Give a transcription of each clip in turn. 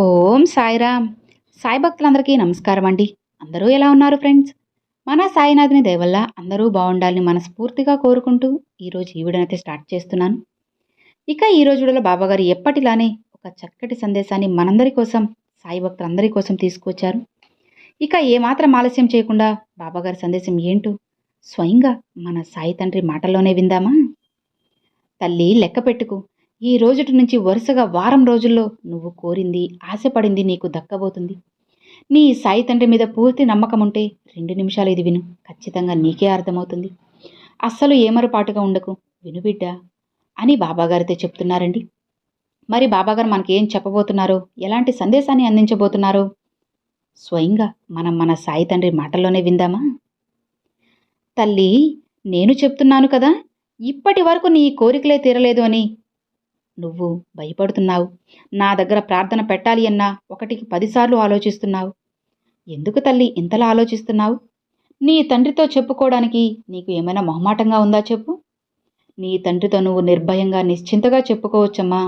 ఓం సాయిరామ్. సాయి భక్తులందరికీ నమస్కారం అండి. అందరూ ఎలా ఉన్నారు ఫ్రెండ్స్? మన సాయినాథుని దయవల్ల అందరూ బాగుండాలని మనస్ఫూర్తిగా కోరుకుంటూ ఈరోజు ఈ వీడియోనైతే స్టార్ట్ చేస్తున్నాను. ఇక ఈ రోజు బాబాగారు ఎప్పటిలానే ఒక చక్కటి సందేశాన్ని మనందరి కోసం సాయి భక్తులందరి కోసం తీసుకొచ్చారు ఇక ఏమాత్రం ఆలస్యం చేయకుండా బాబాగారి సందేశం ఏంటో స్వయంగా మన సాయి తండ్రి మాటల్లోనే విందామా? తల్లి లెక్క పెట్టుకు. ఈ రోజుటి నుంచి వరుసగా వారం రోజుల్లో నువ్వు కోరింది ఆశపడింది నీకు దక్కబోతుంది. నీ సాయి తండ్రి మీద పూర్తి నమ్మకం ఉంటే రెండు నిమిషాలు ఇది విను. ఖచ్చితంగా నీకే అర్థమవుతుంది. అస్సలు ఏమరపాటుగా ఉండకు. విను బిడ్డ అని బాబాగారితో చెప్తున్నారండి. మరి బాబాగారు మనకేం చెప్పబోతున్నారో ఎలాంటి సందేశాన్ని అందించబోతున్నారో స్వయంగా మనం మన సాయి తండ్రి మాటల్లోనే విందామా? తల్లి నేను చెప్తున్నాను కదా ఇప్పటి వరకు నీ కోరికలే తీరలేదు అని నువ్వు భయపడుతున్నావు. నా దగ్గర ప్రార్థన పెట్టాలి అన్నా ఒకటికి పదిసార్లు ఆలోచిస్తున్నావు. ఎందుకు తల్లి ఇంతలా ఆలోచిస్తున్నావు? నీ తండ్రితో చెప్పుకోవడానికి నీకు ఏమైనా మొహమాటంగా ఉందా చెప్పు. నీ తండ్రితో నువ్వు నిర్భయంగా నిశ్చింతగా చెప్పుకోవచ్చమ్మా.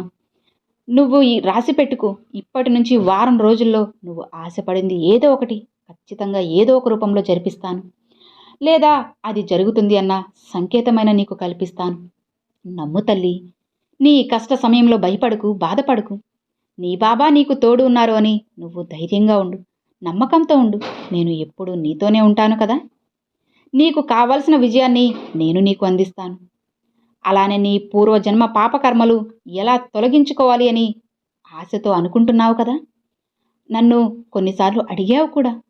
నువ్వు ఈ రాసి పెట్టుకో. ఇప్పటి నుంచి వారం రోజుల్లో నువ్వు ఆశపడింది ఏదో ఒకటి ఖచ్చితంగా ఏదో ఒక రూపంలో జరిపిస్తాను. లేదా అది జరుగుతుంది అన్న సంకేతమైన నీకు కల్పిస్తాను. నమ్ము తల్లి నీ కష్ట సమయంలో భయపడకు బాధపడకు. నీ బాబా నీకు తోడు ఉన్నారు అని నువ్వు ధైర్యంగా ఉండు. నమ్మకంతో ఉండు. నేను ఎప్పుడూ నీతోనే ఉంటాను కదా. నీకు కావలసిన విజయాన్ని నేను నీకు అందిస్తాను. అలానే నీ పూర్వజన్మ పాపకర్మలు ఎలా తొలగించుకోవాలి అని ఆశతో అనుకుంటున్నావు కదా? నన్ను కొన్నిసార్లు అడిగావు కూడా.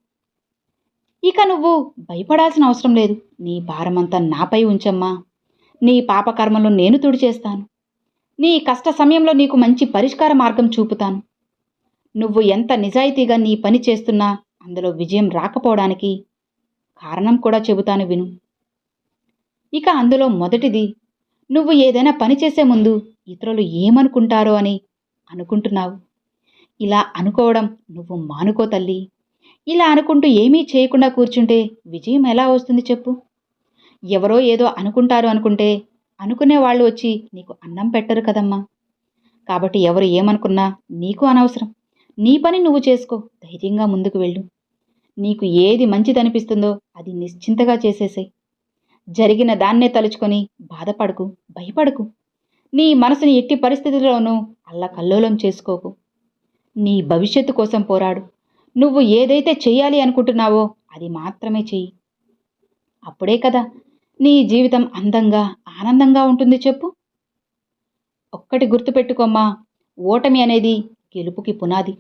ఇక నువ్వు భయపడాల్సిన అవసరం లేదు. నీ భారమంతా నాపై ఉంచమ్మా. నీ పాపకర్మలు నేను తుడిచేస్తాను. నీ కష్ట సమయంలో నీకు మంచి పరిష్కార మార్గం చూపుతాను. నువ్వు ఎంత నిజాయితీగా నీ పని చేస్తున్నా అందులో విజయం రాకపోవడానికి కారణం కూడా చెబుతాను విను. ఇక అందులో మొదటిది నువ్వు ఏదైనా పని చేసే ముందు ఇతరులు ఏమనుకుంటారో అని అనుకుంటున్నావు. ఇలా అనుకోవడం నువ్వు మానుకో తల్లి. ఇలా అనుకుంటూ ఏమీ చేయకుండా కూర్చుంటే విజయం ఎలా వస్తుంది చెప్పు. ఎవరో ఏదో అనుకుంటారు అనుకుంటే అనుకునే వాళ్ళు వచ్చి నీకు అన్నం పెట్టరు కదమ్మా. కాబట్టి ఎవరు ఏమనుకున్నా నీకు అనవసరం. నీ పని నువ్వు చేసుకో. ధైర్యంగా ముందుకు వెళ్ళు. నీకు ఏది మంచిదనిపిస్తుందో అది నిశ్చింతగా చేసేసాయి. జరిగిన దాన్నే తలుచుకొని బాధపడకు భయపడకు. నీ మనసుని ఎట్టి పరిస్థితుల్లోనూ అల్లకల్లోలం చేసుకోకు. నీ భవిష్యత్తు కోసం పోరాడు. నువ్వు ఏదైతే చెయ్యాలి అనుకుంటున్నావో అది మాత్రమే చెయ్యి. అప్పుడే కదా నీ జీవితం అందంగా ఆనందంగా ఉంటుంది చెప్పు. ఒక్కటి గుర్తుపెట్టుకోమ్మా ఓటమి అనేది గెలుపుకి పునాది.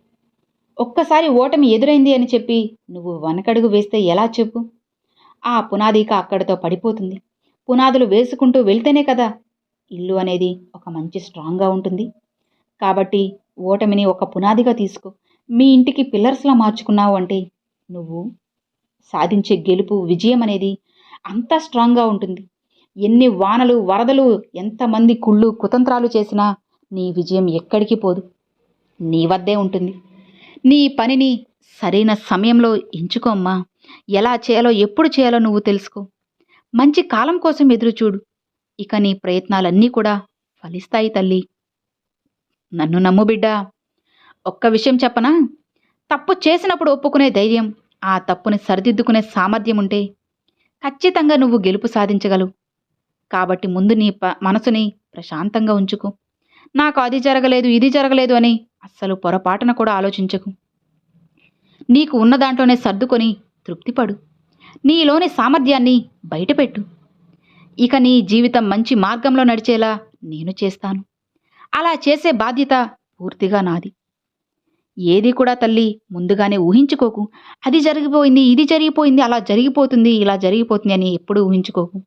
ఒక్కసారి ఓటమి ఎదురైంది అని చెప్పి నువ్వు వనకడుగు వేస్తే ఎలా చెప్పు? ఆ పునాదిక అక్కడితో పడిపోతుంది. పునాదులు వేసుకుంటూ వెళ్తేనే కదా ఇల్లు అనేది ఒక మంచి స్ట్రాంగ్గా ఉంటుంది. కాబట్టి ఓటమిని ఒక పునాదిగా తీసుకో. మీ ఇంటికి పిల్లర్స్లా మార్చుకున్నావు అంటే నువ్వు సాధించే గెలుపు విజయం అనేది అంత స్ట్రాంగ్గా ఉంటుంది. ఎన్ని వానలు వరదలు ఎంతమంది కుళ్ళు కుతంత్రాలు చేసినా నీ విజయం ఎక్కడికి పోదు. నీ వద్దే ఉంటుంది. నీ పనిని సరైన సమయంలో ఎంచుకోమ్మా ఎలా చేయాలో ఎప్పుడు చేయాలో నువ్వు తెలుసుకో. మంచి కాలం కోసం ఎదురు చూడు. ఇక నీ ప్రయత్నాలన్నీ కూడా ఫలిస్తాయి తల్లి. నన్ను నమ్ము బిడ్డా. ఒక్క విషయం చెప్పనా? తప్పు చేసినప్పుడు ఒప్పుకునే ధైర్యం ఆ తప్పుని సరిదిద్దుకునే సామర్థ్యం ఉంటే ఖచ్చితంగా నువ్వు గెలుపు సాధించగలవు. కాబట్టి ముందు నీ ప మనసుని ప్రశాంతంగా ఉంచుకు. నాకు అది జరగలేదు ఇది జరగలేదు అని అస్సలు పొరపాటున కూడా ఆలోచించకు. నీకు ఉన్న దాంట్లోనే సర్దుకొని తృప్తిపడు. నీలోని సామర్థ్యాన్ని బయటపెట్టు. ఇక నీ జీవితం మంచి మార్గంలో నడిచేలా నేను చేస్తాను. అలా చేసే బాధ్యత పూర్తిగా నాది. ఏది కూడా తల్లి ముందుగానే ఊహించుకోకు. అది జరిగిపోయింది ఇది జరిగిపోయింది అలా జరిగిపోతుంది ఇలా జరిగిపోతుంది అని ఎప్పుడూ ఊహించుకోకు.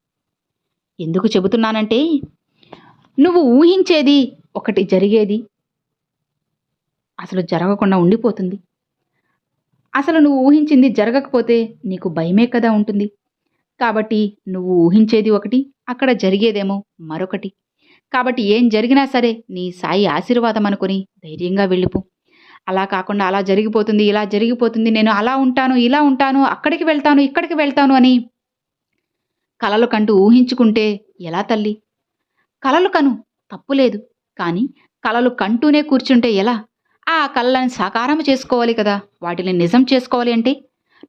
ఎందుకు చెబుతున్నానంటే నువ్వు ఊహించేది ఒకటి జరిగేది అసలు జరగకుండా ఉండిపోతుంది. అసలు నువ్వు ఊహించింది జరగకపోతే నీకు భయమే కదా ఉంటుంది. కాబట్టి నువ్వు ఊహించేది ఒకటి అక్కడ జరిగేదేమో మరొకటి. కాబట్టి ఏం జరిగినా సరే నీ సాయి ఆశీర్వాదం అనుకుని ధైర్యంగా వెళ్ళిపో. అలా కాకుండా అలా జరిగిపోతుంది ఇలా జరిగిపోతుంది నేను అలా ఉంటాను ఇలా ఉంటాను అక్కడికి వెళ్తాను ఇక్కడికి వెళ్తాను అని కలలు కంటూ ఊహించుకుంటే ఎలా తల్లి? కలలు కను తప్పులేదు కానీ కలలు కంటూనే కూర్చుంటే ఎలా? ఆ కళలను సాకారం చేసుకోవాలి కదా వాటిని నిజం చేసుకోవాలి అంటే?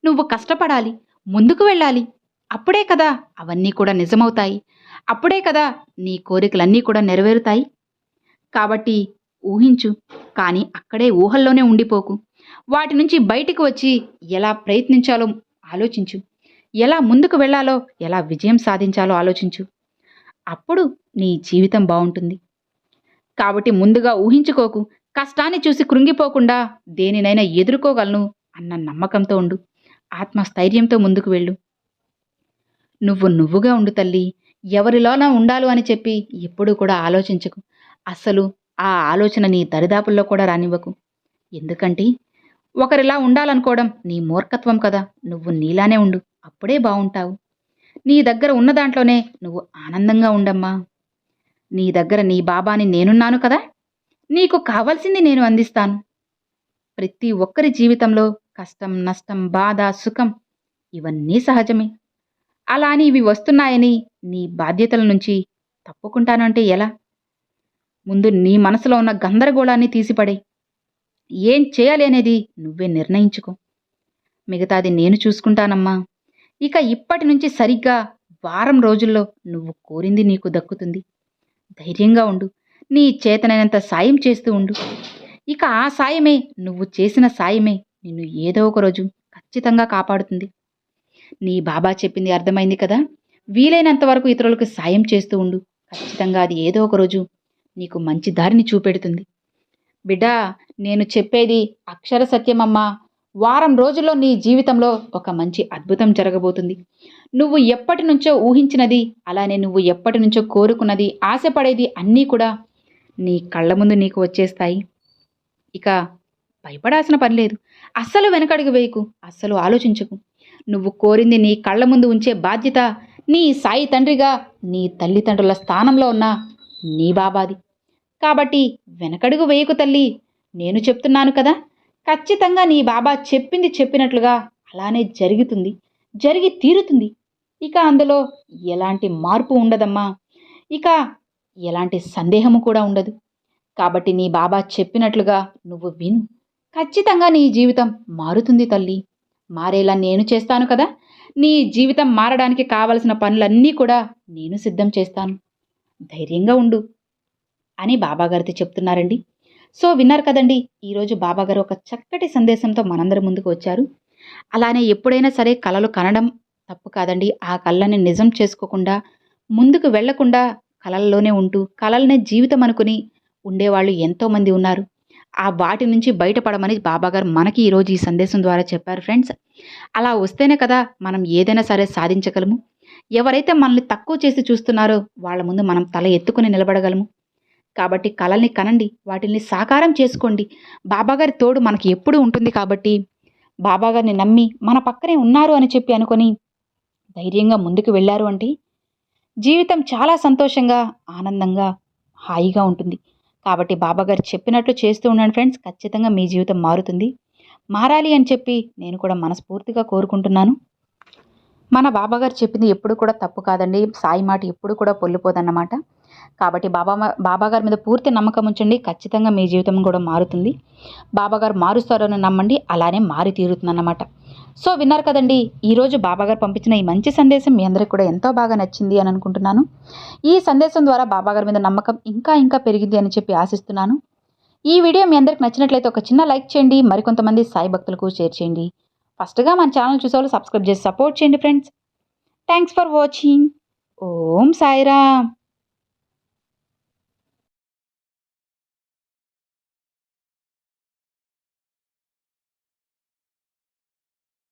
నువ్వు కష్టపడాలి ముందుకు వెళ్ళాలి. అప్పుడే కదా అవన్నీ కూడా నిజమవుతాయి. అప్పుడే కదా నీ కోరికలన్నీ కూడా నెరవేరుతాయి. కాబట్టి ఊహించు కానీ అక్కడే ఊహల్లోనే ఉండిపోకు. వాటి నుంచి బయటికి వచ్చి ఎలా ప్రయత్నించాలో ఆలోచించు. ఎలా ముందుకు వెళ్ళాలో ఎలా విజయం సాధించాలో ఆలోచించు. అప్పుడు నీ జీవితం బాగుంటుంది. కాబట్టి ముందుగా ఊహించుకోకు. కష్టాన్ని చూసి కృంగిపోకుండా దేనినైనా ఎదుర్కోగలను అన్న నమ్మకంతో ఉండు. ఆత్మస్థైర్యంతో ముందుకు వెళ్ళు. నువ్వు నువ్వుగా ఉండు తల్లి. ఎవరిలోనా ఉండాలి అని చెప్పి ఎప్పుడూ కూడా ఆలోచించకు. అస్సలు ఆ ఆలోచన నీ దరిదాపుల్లో కూడా రానివ్వకు. ఎందుకంటే ఒకరిలా ఉండాలనుకోవడం నీ మూర్ఖత్వం కదా. నువ్వు నీలానే ఉండు. అప్పుడే బాగుంటావు నీ దగ్గర ఉన్న దాంట్లోనే నువ్వు ఆనందంగా ఉండమ్మా. నీ దగ్గర నీ బాబాని నేనున్నాను కదా. నీకు కావాల్సింది నేను అందిస్తాను. ప్రతి ఒక్కరి జీవితంలో కష్టం నష్టం బాధ సుఖం ఇవన్నీ సహజమే. అలా అని ఇవి వస్తున్నాయని నీ బాధ్యతల నుంచి తప్పుకుంటానంటే ఎలా? ముందు నీ మనసులో ఉన్న గందరగోళాన్ని తీసిపడే. ఏం చేయాలి అనేది నువ్వే నిర్ణయించుకో. మిగతాది నేను చూసుకుంటానమ్మా. ఇక ఇప్పటి నుంచి సరిగ్గా వారం రోజుల్లో నువ్వు కోరింది నీకు దక్కుతుంది. ధైర్యంగా ఉండు. నీ చేతనైనంత సాయం చేస్తూ ఉండు. ఇక ఆ సాయమే నువ్వు చేసిన సాయమే నిన్ను ఏదో ఒక రోజు ఖచ్చితంగా కాపాడుతుంది. నీ బాబా చెప్పింది అర్థమైంది కదా? వీలైనంత వరకు ఇతరులకు సాయం చేస్తూ ఉండు. ఖచ్చితంగా అది ఏదో ఒక రోజు నీకు మంచి దారిని చూపెడుతుంది. బిడ్డా నేను చెప్పేది అక్షర సత్యమమ్మా. వారం రోజుల్లో నీ జీవితంలో ఒక మంచి అద్భుతం జరగబోతుంది. నువ్వు ఎప్పటి నుంచో ఊహించినది అలానే నువ్వు ఎప్పటి నుంచో కోరుకున్నది ఆశపడేది అన్నీ కూడా నీ కళ్ళ ముందు నీకు వచ్చేస్తాయి. ఇక భయపడాల్సిన పని లేదు. అస్సలు వెనకడుగు వేయకు అస్సలు ఆలోచించకు. నువ్వు కోరింది నీ కళ్ళ ముందు ఉంచే బాధ్యత నీ సాయి తండ్రిగా నీ తల్లిదండ్రుల స్థానంలో ఉన్న నీ బాబాది. కాబట్టి వెనకడుగు వేయకు తల్లి. నేను చెప్తున్నాను కదా. ఖచ్చితంగా నీ బాబా చెప్పింది చెప్పినట్లుగా అలానే జరుగుతుంది. జరిగి తీరుతుంది. ఇక అందులో ఎలాంటి మార్పు ఉండదమ్మా. ఇక ఎలాంటి సందేహము కూడా ఉండదు. కాబట్టి నీ బాబా చెప్పినట్లుగా నువ్వు విను. ఖచ్చితంగా నీ జీవితం మారుతుంది తల్లి. మారేలా నేను చేస్తాను కదా. నీ జీవితం మారడానికి కావలసిన పనులన్నీ కూడా నేను సిద్ధం చేస్తాను. ధైర్యంగా ఉండు. అని బాబాగారితో చెప్తున్నారండి. సో విన్నారు కదండి ఈరోజు బాబాగారు ఒక చక్కటి సందేశంతో మనందరి ముందుకు వచ్చారు. అలానే ఎప్పుడైనా సరే కళలు కనడం తప్పు కాదండి. ఆ కళ్ళని నిజం చేసుకోకుండా ముందుకు వెళ్ళకుండా కళల్లోనే ఉంటూ కళలనే జీవితం అనుకుని ఉండేవాళ్ళు ఎంతోమంది ఉన్నారు. ఆ వాటి నుంచి బయటపడమని బాబాగారు మనకి ఈరోజు ఈ సందేశం ద్వారా చెప్పారు ఫ్రెండ్స్. అలా వస్తేనే కదా మనం ఏదైనా సరే సాధించగలము. ఎవరైతే మనల్ని తక్కువ చేసి చూస్తున్నారో వాళ్ళ ముందు మనం తల ఎత్తుకుని నిలబడగలము. కాబట్టి కళల్ని కనండి వాటిల్ని సాకారం చేసుకోండి. బాబాగారి తోడు మనకి ఎప్పుడూ ఉంటుంది కాబట్టి బాబాగారిని నమ్మి మన పక్కనే ఉన్నారు అని చెప్పి అనుకొని ధైర్యంగా ముందుకు వెళ్ళారు అంటే జీవితం చాలా సంతోషంగా ఆనందంగా హాయిగా ఉంటుంది. కాబట్టి బాబాగారు చెప్పినట్లు చేస్తూ ఉండండి ఫ్రెండ్స్ ఖచ్చితంగా మీ జీవితం మారుతుంది. మారాలి అని చెప్పి నేను కూడా మనస్ఫూర్తిగా కోరుకుంటున్నాను. మన బాబాగారు చెప్పింది ఎప్పుడు కూడా తప్పు కాదండి సాయి మాట ఎప్పుడు కూడా పొల్లిపోదన్నమాట. కాబట్టి బాబా బాబాగారి మీద పూర్తి నమ్మకం ఉంచండి. ఖచ్చితంగా మీ జీవితం కూడా మారుతుంది. బాబాగారు మారుస్తారని నమ్మండి. అలానే మారి తీరుతుందన్నమాట. సో విన్నారు కదండి ఈరోజు బాబాగారు పంపించిన ఈ మంచి సందేశం మీ అందరికి కూడా ఎంతో బాగా నచ్చింది అని అనుకుంటున్నాను. ఈ సందేశం ద్వారా బాబాగారి మీద నమ్మకం ఇంకా ఇంకా పెరిగింది అని చెప్పి ఆశిస్తున్నాను. ఈ వీడియో మీ అందరికి నచ్చినట్లయితే ఒక చిన్న లైక్ చేయండి. మరికొంతమంది సాయి భక్తులకు షేర్ చేయండి. ఫస్ట్గా మన ఛానల్ చూసేవాళ్ళు సబ్స్క్రైబ్ చేసి సపోర్ట్ చేయండి friends. Thanks for watching. Om Sairam.